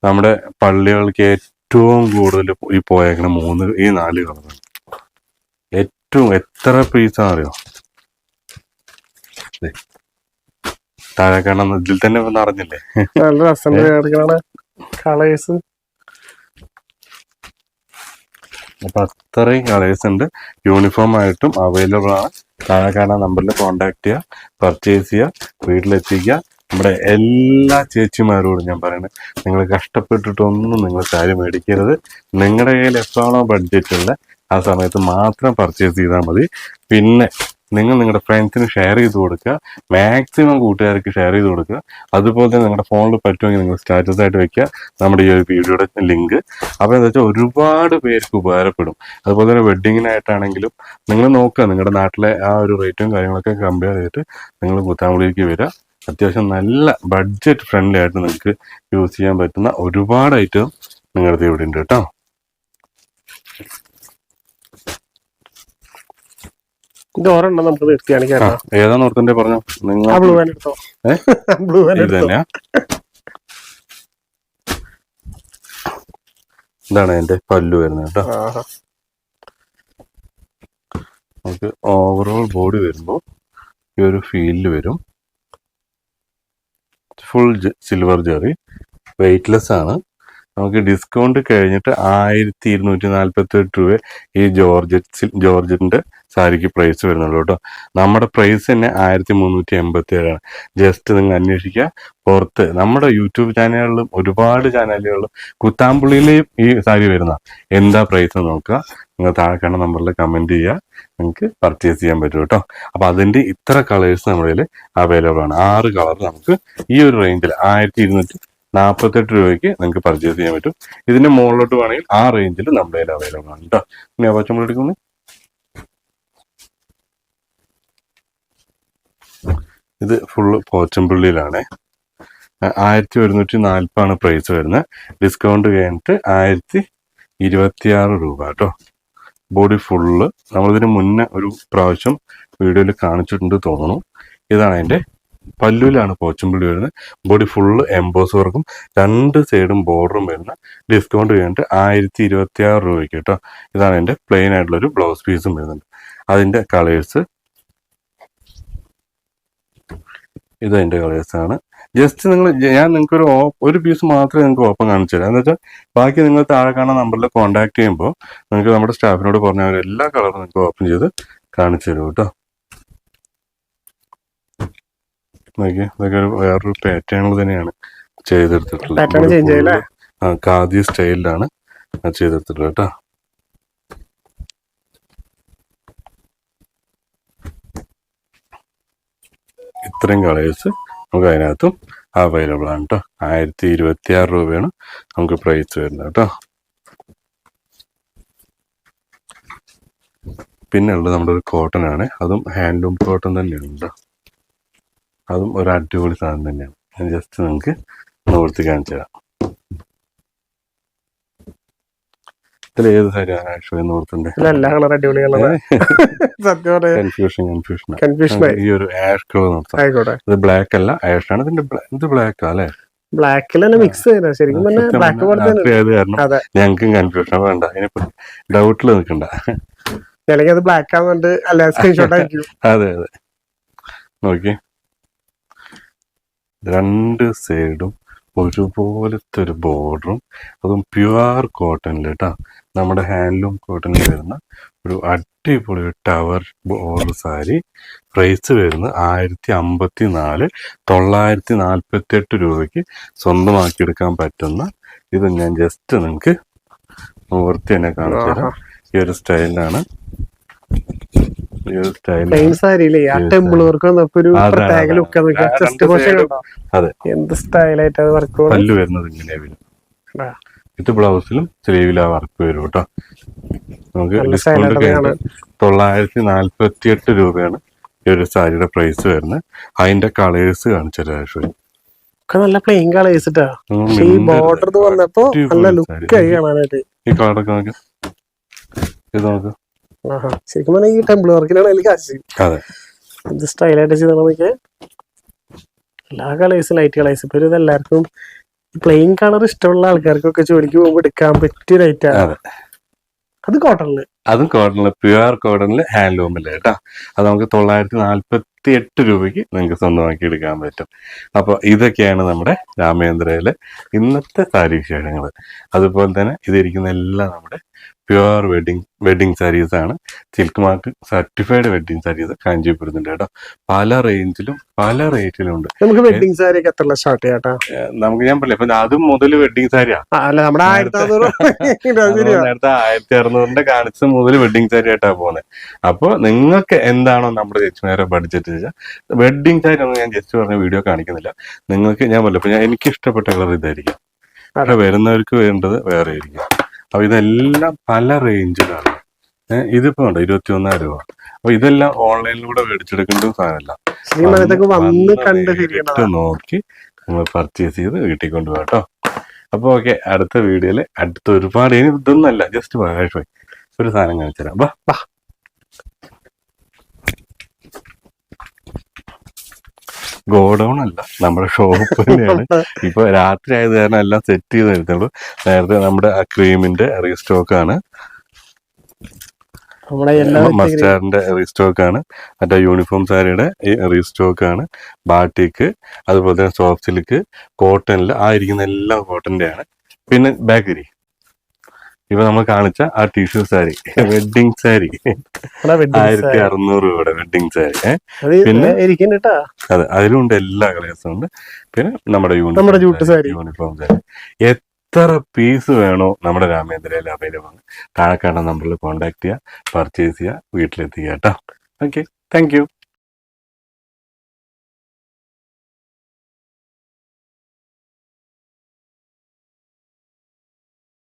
നമ്മുടെ പള്ളികൾക്ക് ഏറ്റവും കൂടുതൽ ഈ പോയേക്കണ മൂന്ന് ഈ നാല് കളറാണ്. ഏറ്റവും എത്ര പീസാണെന്നറിയോ അറിയോ ദേ. താഴെ കാണുന്ന ഇതിൽ തന്നെ നിറഞ്ഞില്ലേ? നല്ല കളേഴ്സ്. അപ്പൊ അത്രയും കളേഴ്സ് ഉണ്ട്. യൂണിഫോം ആയിട്ടും അവൈലബിൾ ആണ്. താഴെ കാണാൻ നമ്പറിൽ കോണ്ടാക്ട് ചെയ്യുക പർച്ചേസ് ചെയ്യുക വീട്ടിലെത്തിക്കുക. നമ്മുടെ എല്ലാ ചേച്ചിമാരോടും ഞാൻ പറയുന്നത് നിങ്ങൾ കഷ്ടപ്പെട്ടിട്ടൊന്നും നിങ്ങൾ സാരി മേടിക്കരുത്. നിങ്ങളുടെ കയ്യിൽ എത്രയാണോ ബഡ്ജറ്റ് ഉള്ള ആ സമയത്ത് മാത്രം പർച്ചേസ് ചെയ്താൽ മതി. പിന്നെ നിങ്ങൾ നിങ്ങളുടെ ഫ്രണ്ട്സിന് ഷെയർ ചെയ്ത് കൊടുക്കുക. മാക്സിമം കൂട്ടുകാർക്ക് ഷെയർ ചെയ്ത് കൊടുക്കുക. അതുപോലെ തന്നെ നിങ്ങളുടെ ഫോണിൽ പറ്റുമെങ്കിൽ നിങ്ങൾ സ്റ്റാറ്റസ് ആയിട്ട് വെക്കുക. നമ്മുടെ ഈ ഒരു വീഡിയോയുടെ ലിങ്ക് അപ്പോൾ എന്താ വെച്ചാൽ ഒരുപാട് പേർക്ക് ഉപകാരപ്പെടും. അതുപോലെ തന്നെ വെഡ്ഡിങ്ങിനായിട്ടാണെങ്കിലും നിങ്ങൾ നോക്കുക. നിങ്ങളുടെ നാട്ടിലെ ആ ഒരു റേറ്റും കാര്യങ്ങളൊക്കെ കമ്പയർ ചെയ്തിട്ട് നിങ്ങൾ കുത്താമ്പുള്ളിലേക്ക് വരിക. അത്യാവശ്യം നല്ല ബഡ്ജറ്റ് ഫ്രണ്ട്ലി ആയിട്ട് നിങ്ങൾക്ക് യൂസ് ചെയ്യാൻ പറ്റുന്ന ഒരുപാട് ഐറ്റം നിങ്ങളുടെ ഇവിടെ ഉണ്ട് കേട്ടോ. ഒരെണ്ണം നമുക്ക് പറഞ്ഞു? നിങ്ങൾ ബ്ലൂ വാൻ എടുത്തോ? ബ്ലൂ വാൻ എടുത്തോ? ഇതാണ് എന്റെ പല്ലു വരുന്നത് കേട്ടോ. നമുക്ക് ഓവറോൾ ബോഡി വരുമ്പോൾ ഈ ഒരു ഫീലിൽ വരും. ഫുൾ സിൽവർ ജെറി വെയിറ്റ്ലെസ് ആണ്. നമുക്ക് ഡിസ്കൗണ്ട് കഴിഞ്ഞിട്ട് ആയിരത്തി ഇരുന്നൂറ്റി നാൽപ്പത്തി എട്ട് രൂപ ഈ ജോർജറ്റ് ജോർജറ്റിന്റെ സാരിക്ക് പ്രൈസ് വരുന്നുള്ളൂ കേട്ടോ. നമ്മുടെ പ്രൈസ് തന്നെ ആയിരത്തി മുന്നൂറ്റി എൺപത്തി ഏഴാണ് ജസ്റ്റ് നിങ്ങൾ അന്വേഷിക്കുക പുറത്ത് നമ്മുടെ യൂട്യൂബ് ചാനലുകളിലും ഒരുപാട് ചാനലുകളിലും കുത്താമ്പുള്ളിയിലെയും ഈ സാരി വരുന്ന. എന്താ പ്രൈസ് നോക്കുക നിങ്ങൾ താഴെ കാണുന്ന നമ്പറിൽ കമന്റ് ചെയ്യുക നിങ്ങൾക്ക് പർച്ചേസ് ചെയ്യാൻ പറ്റും കേട്ടോ. അപ്പം അതിന്റെ ഇത്ര കളേഴ്സ് നമ്മുടെ കയ്യിൽ അവൈലബിൾ ആണ്. ആറ് കളർ നമുക്ക് ഈ ഒരു റേഞ്ചിൽ ആയിരത്തി ഇരുന്നൂറ്റി നാൽപ്പത്തെട്ട് രൂപയ്ക്ക് നിങ്ങൾക്ക് പർച്ചേസ് ചെയ്യാൻ പറ്റും. ഇതിന്റെ മുകളിലോട്ട് വേണമെങ്കിൽ ആ റേഞ്ചിൽ നമ്മുടെ കയ്യിൽ അവൈലബിൾ ആണ് കേട്ടോ. ഇനി ആ പച്ചമുളക് എടുക്കുന്നു ഇത് ഫുള്ള് പോച്ചമ്പള്ളിയിലാണേ ആയിരത്തി ഒരുന്നൂറ്റി നാൽപ്പാണ് പ്രൈസ് വരുന്നത്. ഡിസ്കൗണ്ട് കഴിഞ്ഞിട്ട് ആയിരത്തി ഇരുപത്തിയാറ് രൂപ കേട്ടോ. ബോഡി ഫുള്ള് നമ്മളിതിന് മുന്നേ ഒരു പ്രാവശ്യം വീഡിയോയിൽ കാണിച്ചിട്ടുണ്ട് തോന്നുന്നു. ഇതാണ് അതിന്റെ പല്ലുവിലാണ് പോച്ചമ്പള്ളി വരുന്നത്. ബോഡി ഫുള്ള് എംബോസ് വർക്കും രണ്ട് സൈഡും ബോർഡറും വരുന്ന ഡിസ്കൗണ്ട് കഴിഞ്ഞിട്ട് ആയിരത്തി ഇരുപത്തിയാറ് രൂപയ്ക്ക് കേട്ടോ. ഇതാണ് എന്റെ പ്ലെയിൻ ആയിട്ടുള്ളൊരു ബ്ലൗസ് പീസും വരുന്നുണ്ട്. അതിന്റെ കളേഴ്സ് ഇത് അതിന്റെ കളേഴ്സ് ആണ് ജസ്റ്റ് നിങ്ങൾ ഞാൻ നിങ്ങൾക്ക് ഒരു ഒരു പീസ് മാത്രമേ നിങ്ങൾക്ക് ഓപ്പൺ കാണിച്ചു തരാം. എന്ന് വെച്ചാൽ ബാക്കി നിങ്ങൾ താഴെ കാണുന്ന നമ്പറിൽ കോൺടാക്ട് ചെയ്യുമ്പോൾ നിങ്ങൾക്ക് നമ്മുടെ സ്റ്റാഫിനോട് പറഞ്ഞ എല്ലാ കളറും നിങ്ങൾക്ക് ഓപ്പൺ ചെയ്ത് കാണിച്ചു തരും കേട്ടോ. നോക്കിയേ ഇതൊക്കെ ഒരു വേറൊരു പാറ്റേണിൽ തന്നെയാണ് ചെയ്തെടുത്തിട്ടുള്ളത്? ആ ഖാദി സ്റ്റൈലിലാണ് ചെയ്തെടുത്തിട്ടുള്ളത് കേട്ടോ. ഇത്രയും കളേഴ്സ് നമുക്ക് അതിനകത്തും അവൈലബിൾ ആണ് കേട്ടോ ആയിരത്തി ഇരുപത്തി ആറ് രൂപയാണ് നമുക്ക് പ്രൈസ് വരുന്നത് കേട്ടോ പിന്നെ ഉള്ളത് നമ്മുടെ ഒരു കോട്ടൺ ആണ്. അതും ഹാൻഡ്ലൂം കോട്ടൺ തന്നെയാണ് കേട്ടോ അതും ഒരു അടിപൊളി സാധനം തന്നെയാണ്. ഞാൻ ജസ്റ്റ് നിങ്ങൾക്ക് നിവർത്തി കാണിച്ചു തരാം ഇതിൽ ഏത് സാരി ആക്ച്വലി എന്ന് ഓർത്തുണ്ട് ഇതിൽ എല്ലാ കളർ അടിപൊളി കളർ സത്യം കൺഫ്യൂഷൻ കൺഫ്യൂഷൻ കൺഫ്യൂഷൻ ആയി. ഈ ഒരു ആഷ് കളർ നോക്കാം ആയിക്കോട്ടെ. ഇത് ബ്ലാക്ക് അല്ല ആഷ് ആണ്. ഇതിന്റെ ഇത് ബ്ലാക്ക് അല്ലേ? ബ്ലാക്കിൽ തന്നെ മിക്സ് ചെയ്ത ശരിക്കും പറഞ്ഞാൽ ബ്ലാക്ക് പോലെ ഞങ്ങൾക്കും കൺഫ്യൂഷൻ വേണ്ട ഡൗട്ടിൽ നിൽക്കണ്ട. അല്ലെങ്കിൽ അത് ബ്ലാക്ക് ആവുന്നുണ്ട്. അല്ല സ്ക്രീൻഷോട്ട് ആയിരിക്കും. അതെ അതെ. നോക്കി. രണ്ട് സൈഡും ഒരുപോലത്തെ ഒരു ബോർഡറും അതും പ്യുവർ കോട്ടണിൽ കേട്ടോ നമ്മുടെ ഹാൻഡ്ലൂം കോട്ടണിൽ വരുന്ന ഒരു അടിപൊളി ടവർ ബോർഡർ സാരി. പ്രൈസ് വരുന്നത് ആയിരത്തി അമ്പത്തി നാല് തൊള്ളായിരത്തി നാൽപ്പത്തി എട്ട് രൂപയ്ക്ക് സ്വന്തമാക്കിയെടുക്കാൻ പറ്റുന്ന ഇത് ഞാൻ ജസ്റ്റ് നിങ്ങൾക്ക് നിവർത്തി തന്നെ കാണിച്ചു തരാം. ഈ ഒരു സ്റ്റൈലാണ് അതെ, എന്ത് സ്റ്റൈലായിട്ട് അത് വർക്ക് പല്ല് വരുന്നത് ഇങ്ങനെ വരും ഇത് ബ്ലൗസിലും സ്ലീവിൽ വർക്ക് വരും കേട്ടോ. നമുക്ക് ഡിസ്കൗണ്ട് കഴിഞ്ഞിട്ട് തൊള്ളായിരത്തി നാല്പത്തി എട്ട് രൂപയാണ് ഈ ഒരു സാരിയുടെ പ്രൈസ് വരുന്നത്. അതിന്റെ കളേഴ്സ് കാണിച്ചൊരു ആവശ്യം ഒക്കെ നല്ല പ്ലെയിൻ കളേഴ്സ് ഈ ബോർഡർ വന്നപ്പോ നല്ല ലുക്ക് ആയി കാണാനായിട്ട്. ഈ കളറൊക്കെ നോക്ക്. ഇത് നോക്ക്. ശരിക്കും പറഞ്ഞാൽ ഈ ടെമ്പിൾ വർക്കിലാണ് അതിൽ കാശ് എന്ത് സ്റ്റൈലായിട്ട് ചെയ്തോ നോക്കിയേ എല്ലാ കളേഴ്സും ലൈറ്റ് കളേഴ്സ് ഇപ്പൊ ഇത് എല്ലാവർക്കും പ്ലെയിൻ കളർ ഇഷ്ടമുള്ള ആൾക്കാർക്കൊക്കെ ജോലിക്ക് പോകുമ്പോൾ എടുക്കാൻ പറ്റിയ റേറ്റ് ആണ് അത്. കോട്ടണിൽ അതും കോട്ടണിൽ പ്യുവർ കോട്ടണിൽ ഹാൻഡ്ലൂമിൽ കേട്ടോ. അത് നമുക്ക് തൊള്ളായിരത്തി നാല്പത്തി എട്ട് രൂപയ്ക്ക് നിങ്ങൾക്ക് സ്വന്തമാക്കി എടുക്കാൻ പറ്റും. അപ്പോൾ ഇതൊക്കെയാണ് നമ്മുടെ രാമേന്ദ്രയിലെ ഇന്നത്തെ സാരി വിശേഷങ്ങൾ അതുപോലെ തന്നെ ഇതിരിക്കുന്ന എല്ലാം നമ്മുടെ പ്യുവർ വെഡിങ് വെഡിങ് സാരീസ് ആണ്. Silk mark certified wedding saris കാഞ്ചീപുരത്തുണ്ട് കേട്ടോ. പല റേഞ്ചിലും പല റേറ്റിലും ഉണ്ട്. നമുക്ക് വെഡിങ് സാരി ഒക്കെ എത്ര സ്റ്റാർട്ട് ചെയ്യാട്ടാ നമുക്ക് ഞാൻ പറയില്ല ഇപ്പൊ അതും മുതൽ വെഡിങ് സാരിയാ. അല്ല നമ്മുടെ ആയിരത്തി നേരത്തെ ആയിരത്തി അറുന്നൂറിന്റെ കാണിച്ച് മുതൽ വെഡിങ് സാരി ആയിട്ടാ പോകുന്നത് അപ്പൊ നിങ്ങൾക്ക് എന്താണോ നമ്മുടെ ചേച്ചിമാരെ ബഡ്ജറ്റ് വെച്ചാൽ വെഡിങ് സാരി ഒന്നും ഞാൻ ജസ്റ്റ് പറഞ്ഞ വീഡിയോ കാണിക്കുന്നില്ല. നിങ്ങൾക്ക് ഞാൻ പറയില്ല ഇപ്പൊ ഞാൻ എനിക്ക് ഇഷ്ടപ്പെട്ട കളർ ഇതായിരിക്കും. അവിടെ വരുന്നവർക്ക് വേണ്ടത് വേറെ ആയിരിക്കും. അപ്പൊ ഇതെല്ലാം പല റേഞ്ചിലാണ് ഇതിപ്പോ ഉണ്ട് ഇരുപത്തി ഒന്നായിരം രൂപ. അപ്പൊ ഇതെല്ലാം ഓൺലൈനിലൂടെ മേടിച്ചെടുക്കേണ്ട സാധനമല്ല. നോക്കി നമ്മൾ പർച്ചേസ് ചെയ്ത് വീട്ടിൽ കൊണ്ടുപോകാം കേട്ടോ അപ്പൊ ഓക്കെ അടുത്ത വീഡിയോയിൽ അടുത്ത ഒരുപാട് ഇനി ഇതൊന്നല്ല ജസ്റ്റ് ഒരു സാധനം കാണിച്ചു തരാം. ബാ ഗോഡൗൺ അല്ല നമ്മുടെ ഷോപ്പ് തന്നെയാണ്. ഇപ്പൊ രാത്രി ആയത് കാരണം എല്ലാം സെറ്റ് ചെയ്ത് എടുത്തുള്ളൂ നേരത്തെ നമ്മുടെ ആ ക്രീമിന്റെ റീസ്റ്റോക്ക് ആണ്. മസ്റ്റാറിന്റെ റീസ്റ്റോക്ക് ആണ്. മറ്റേ യൂണിഫോം സാരിയുടെ റീസ്റ്റോക്ക് ആണ്. ബാട്ടിക്ക് അതുപോലെ തന്നെ സോഫ്റ്റ് സിൽക്ക് കോട്ടണിൽ ആയിരിക്കുന്ന ഇരിക്കുന്ന എല്ലാം കോട്ടന്റെ ആണ്. പിന്നെ ബാക്കരി ഇപ്പൊ നമ്മൾ കാണിച്ച ആ ടിഷ്യൂ സാരി വെഡിങ് സാരി. ആയിരത്തി. അറുന്നൂറ് രൂപയുടെ വെഡിങ് സാരി പിന്നെ- അതെ അതിലുണ്ട് എല്ലാ കളേഴ്സും ഉണ്ട്. പിന്നെ നമ്മുടെ. യൂണിഫോം സാരി എത്ര പീസ് വേണോ നമ്മുടെ രാമേന്ദ്രയിൽ അവൈലബിൾ ആണ്. താഴെ കാണുന്ന നമ്പറിൽ കോൺടാക്ട് ചെയ്യുക പർച്ചേസ് ചെയ്യുക വീട്ടിലെത്തിക്കുക കേട്ടോ. Okay thank you